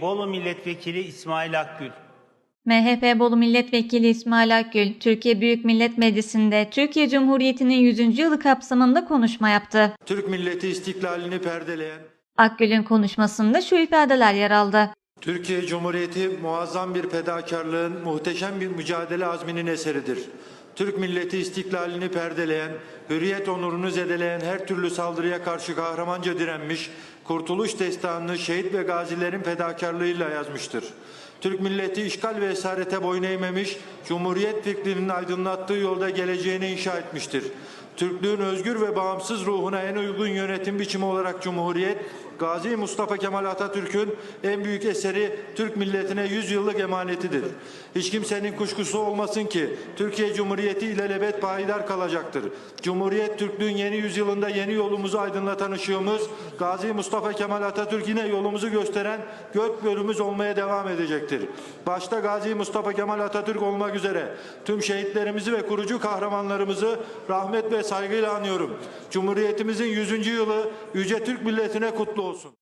Bolu Milletvekili İsmail Akgül. MHP Bolu Milletvekili İsmail Akgül, Türkiye Büyük Millet Meclisi'nde Türkiye Cumhuriyeti'nin 100. yılı kapsamında konuşma yaptı. Türk milleti istiklalini perdeleyen, Akgül'ün konuşmasında şu ifadeler yer aldı. Türkiye Cumhuriyeti muazzam bir fedakarlığın, muhteşem bir mücadele azminin eseridir. Türk milleti istiklalini perdeleyen, hürriyet onurunu zedeleyen her türlü saldırıya karşı kahramanca direnmiş, kurtuluş destanını şehit ve gazilerin fedakarlığıyla yazmıştır. Türk milleti işgal ve esarete boyun eğmemiş, Cumhuriyet fikrinin aydınlattığı yolda geleceğini inşa etmiştir. Türklüğün özgür ve bağımsız ruhuna en uygun yönetim biçimi olarak Cumhuriyet, Gazi Mustafa Kemal Atatürk'ün en büyük eseri Türk milletine 100 yıllık emanetidir. Hiç kimsenin kuşkusu olmasın ki Türkiye Cumhuriyeti ilelebet payidar kalacaktır. Cumhuriyet Türklüğün yeni yüzyılında yeni yolumuzu aydınlatan ışığımız, Gazi Mustafa Kemal Atatürk yine yolumuzu gösteren gök bölümümüz olmaya devam edecektir. Başta Gazi Mustafa Kemal Atatürk olmak üzere tüm şehitlerimizi ve kurucu kahramanlarımızı rahmet ve saygıyla anıyorum. Cumhuriyetimizin 100. yılı yüce Türk milletine kutlu olsun.